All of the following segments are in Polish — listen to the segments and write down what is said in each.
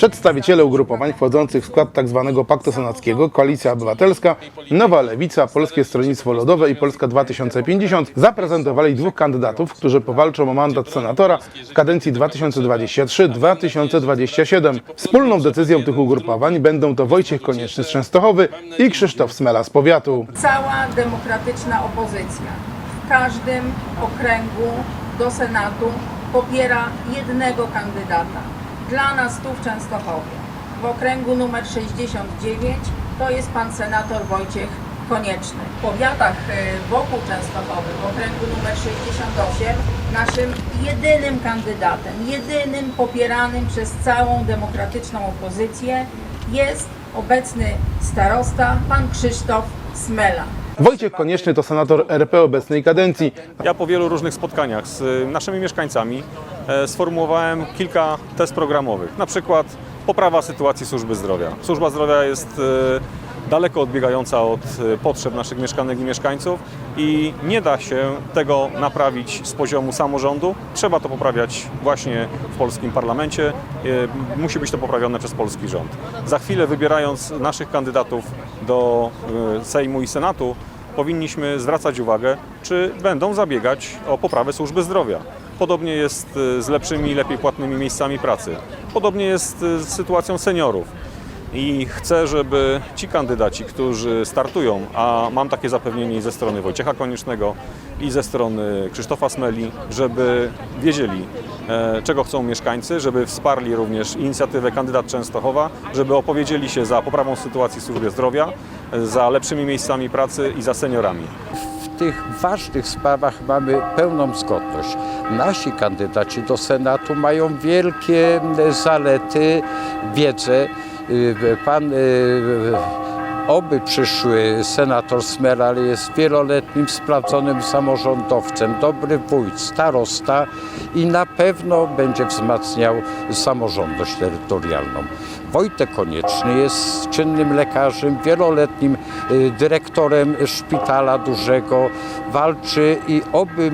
Przedstawiciele ugrupowań wchodzących w skład tzw. Paktu Senackiego, Koalicja Obywatelska, Nowa Lewica, Polskie Stronnictwo Ludowe i Polska 2050 zaprezentowali dwóch kandydatów, którzy powalczą o mandat senatora w kadencji 2023-2027. Wspólną decyzją tych ugrupowań będą to Wojciech Konieczny z Częstochowy i Krzysztof Smela z powiatu. cała demokratyczna opozycja w każdym okręgu do Senatu popiera jednego kandydata. Dla nas tu w Częstochowie, w okręgu numer 69, to jest pan senator Wojciech Konieczny. W powiatach y, wokół Częstochowy, w okręgu numer 68, naszym jedynym kandydatem, jedynym popieranym przez całą demokratyczną opozycję jest obecny starosta, pan Krzysztof Smela. Wojciech Konieczny to senator RP obecnej kadencji. Ja po wielu różnych spotkaniach z y, naszymi mieszkańcami sformułowałem kilka test programowych. Na przykład poprawa sytuacji służby zdrowia. Służba zdrowia jest e, daleko odbiegająca od e, potrzeb naszych mieszkanek i mieszkańców i nie da się tego naprawić z poziomu samorządu. Trzeba to poprawiać właśnie w polskim parlamencie. E, Musi być to poprawione przez polski rząd. Za chwilę wybierając naszych kandydatów do e, Sejmu i Senatu, powinniśmy zwracać uwagę, czy będą zabiegać o poprawę służby zdrowia. Podobnie jest y, z lepszymi, lepiej płatnymi miejscami pracy. Podobnie jest y, z sytuacją seniorów. I chcę, żeby ci kandydaci, którzy startują, a mam takie zapewnienie i ze strony Wojciecha Koniecznego i ze strony Krzysztofa Smeli, żeby wiedzieli, e, czego chcą mieszkańcy, żeby wsparli również inicjatywę Kandydat Częstochowa, żeby opowiedzieli się za poprawą sytuacji w służbie zdrowia, e, za lepszymi miejscami pracy i za seniorami. Tych ważnych sprawach mamy pełną zgodność. Nasi kandydaci do Senatu mają wielkie e, zalety, wiedzę. Y, Pan y, oby przyszły senator Smeral jest wieloletnim sprawdzonym samorządowcem, dobry wójt, starosta i na pewno będzie wzmacniał samorządność terytorialną. Wojtek Konieczny jest czynnym lekarzem, wieloletnim y, dyrektorem szpitala dużego, walczy i oby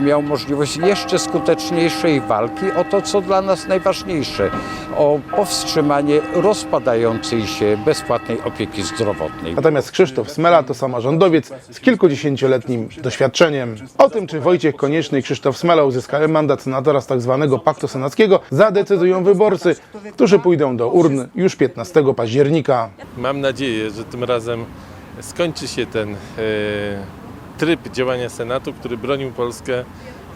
miał możliwość jeszcze skuteczniejszej walki o to, co dla nas najważniejsze, o powstrzymanie rozpadającej się bezpłatnej opieki zdrowotnej. Natomiast Krzysztof Smela to samorządowiec z kilkudziesięcioletnim doświadczeniem. O tym, czy Wojciech Konieczny i Krzysztof Smela uzyskają mandat senatora z tzw. Paktu Senackiego, zadecydują wyborcy, którzy pójdą do urn już 15 października. Mam nadzieję, że tym razem skończy się ten e, tryb działania Senatu, który bronił Polskę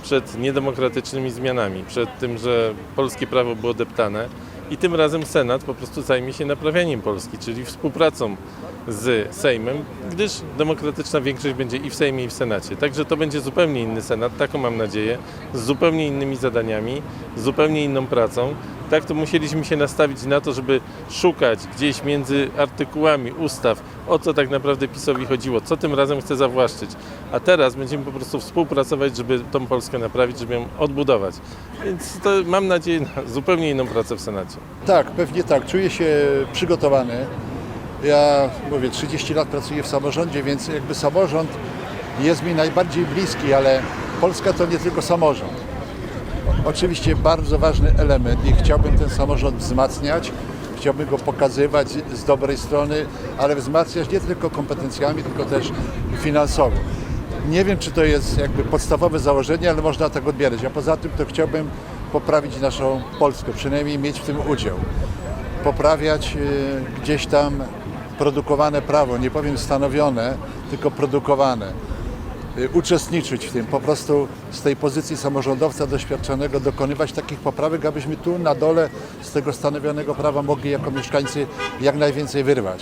przed niedemokratycznymi zmianami, przed tym, że polskie prawo było deptane. I tym razem Senat po prostu zajmie się naprawianiem Polski, czyli współpracą z Sejmem, gdyż demokratyczna większość będzie i w Sejmie, i w Senacie. Także to będzie zupełnie inny Senat, taką mam nadzieję, z zupełnie innymi zadaniami, z zupełnie inną pracą. Tak to musieliśmy się nastawić na to, żeby szukać gdzieś między artykułami ustaw, o co tak naprawdę PiSowi chodziło, co tym razem chce zawłaszczyć. A teraz będziemy po prostu współpracować, żeby tą Polskę naprawić, żeby ją odbudować. Więc to mam nadzieję na zupełnie inną pracę w Senacie. Tak, pewnie tak. Czuję się przygotowany. Ja mówię, 30 lat pracuję w samorządzie, więc jakby samorząd jest mi najbardziej bliski, ale Polska to nie tylko samorząd. Oczywiście bardzo ważny element i chciałbym ten samorząd wzmacniać, chciałbym go pokazywać z dobrej strony, ale wzmacniać nie tylko kompetencjami, tylko też finansowo. Nie wiem, czy to jest jakby podstawowe założenie, ale można tak odbierać. A poza tym to chciałbym poprawić naszą Polskę, przynajmniej mieć w tym udział poprawiać y, gdzieś tam produkowane prawo, nie powiem stanowione, tylko produkowane. Y, Uczestniczyć w tym, po prostu z tej pozycji samorządowca doświadczonego dokonywać takich poprawek, abyśmy tu na dole z tego stanowionego prawa mogli jako mieszkańcy jak najwięcej wyrwać.